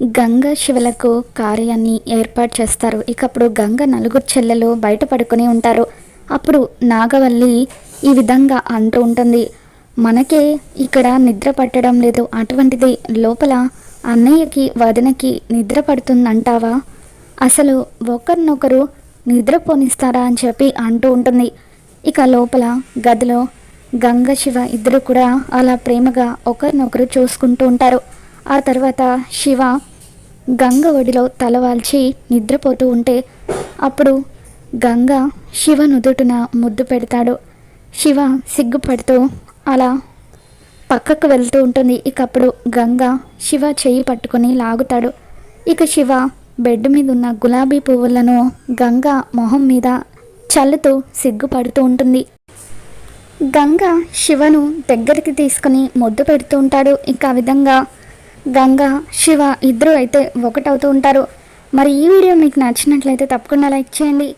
గంగ శివలకు కార్యాన్ని ఏర్పాటు చేస్తారు. ఇక అప్పుడు గంగ నలుగురు చెల్లెలు బయట పడుకుని ఉంటారు. అప్పుడు నాగవల్లి ఈ విధంగా అంటూ ఉంటుంది. మనకే ఇక్కడ నిద్ర పట్టడం లేదు. అటువంటిది లోపల అన్నయ్యకి వదినకి నిద్ర పడుతుందంటావా? అసలు ఒకరినొకరు నిద్రపోనిస్తారా అని చెప్పి అంటూ ఉంటుంది. ఇక లోపల గదిలో గంగ శివ ఇద్దరు కూడా అలా ప్రేమగా ఒకరినొకరు చూసుకుంటూ ఉంటారు. ఆ తర్వాత శివ గంగ ఒడిలో తలవాల్చి నిద్రపోతూ ఉంటే అప్పుడు గంగ శివ నుదుటిన ముద్దు పెడతాడు. శివ సిగ్గుపడుతూ అలా పక్కకు వెళ్తూ ఉంటుంది. ఇక అప్పుడు గంగ శివ చెయ్యి పట్టుకొని లాగుతాడు. ఇక శివ బెడ్ మీద ఉన్న గులాబీ పువ్వులను గంగ మొహం మీద చల్లుతూ సిగ్గుపడుతూ ఉంటుంది. గంగ శివను దగ్గరికి తీసుకుని ముద్దు పెడుతూ ఉంటాడు. ఇక ఆ విధంగా గంగ శివ ఇద్దరు అయితే ఒకటవుతూ ఉంటారు. మరి ఈ వీడియో మీకు నచ్చినట్లయితే తప్పకుండా లైక్ చేయండి.